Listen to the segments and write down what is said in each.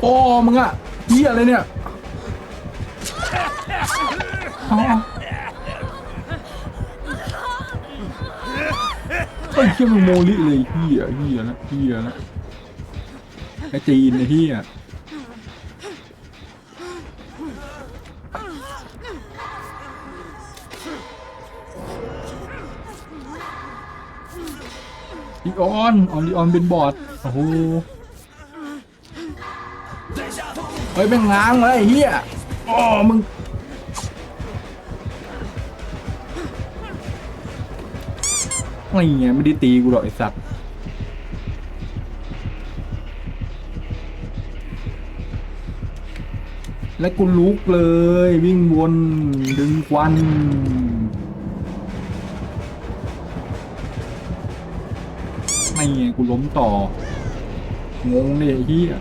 โอ้มึงอะเหี้ยอะไรเนี่ยเอาเอาเฮ้ยเหี้ยมึงโมลิเลยเหี้ยเหี้ยนะเหี้ยนะไอ้จีนไอ้เหี้ย ลีออนออนลีออนเป็นบอดโอ้โหเฮ้ยเป็นง้างมาแล้วไอ้เหี้ยอ๋อมึงไม่ไงไม่ได้ตีกูหรอกไอ้สัตว์และกูลุกเลยวิ่งวนดึงควัน ไงกูล้มต่องงเลยไอ้เหี้ย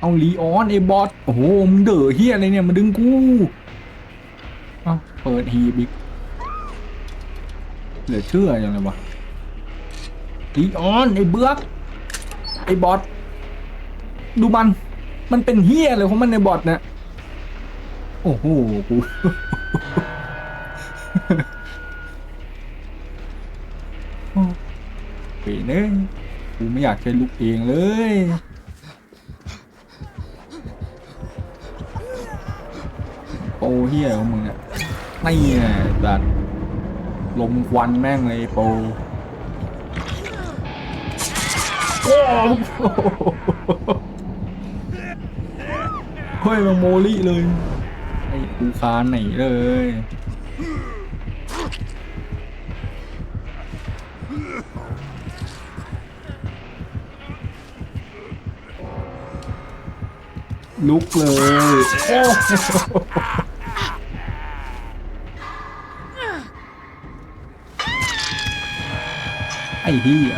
เอาลีออนไอ้บอสโอ้โหมึงเด๋อเฮียอะไรเนี่ยมาดึงกูเอ้าเปิดฮีบิ๊กเหลือเชื่ออย่างไรวะลีออนไอ้เบือกไอ้บอสดูมัน มันเป็นเฮียอะไรของมันในบอสเนี่ยโอ้โหกู เปเนยกูไม่อยากใช้ลูกเองเลยโปเฮียของมึงอะไม่ไงดัดลมควันแม่งเลยโปโอ้เฮ้ยมันโมลี่เลย ไอ้กูคานไหนเลย ลุกเลยโอ้ ไอ้เหี้ย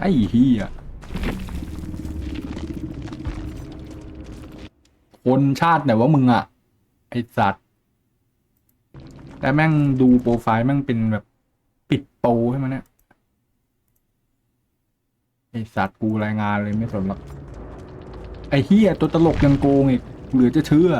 ไอ้เหี้ย คนชาติไหนวะมึงอะไอสัตว์แต่แม่งดูโปรไฟล์แม่งเป็นแบบปิดโปรใช่ไหมเนี่ยไอสัตว์กูรายงานเลยไม่สนหรอกไอเฮียตัวตลกยังโกงอีกเหลือจะเชื่อ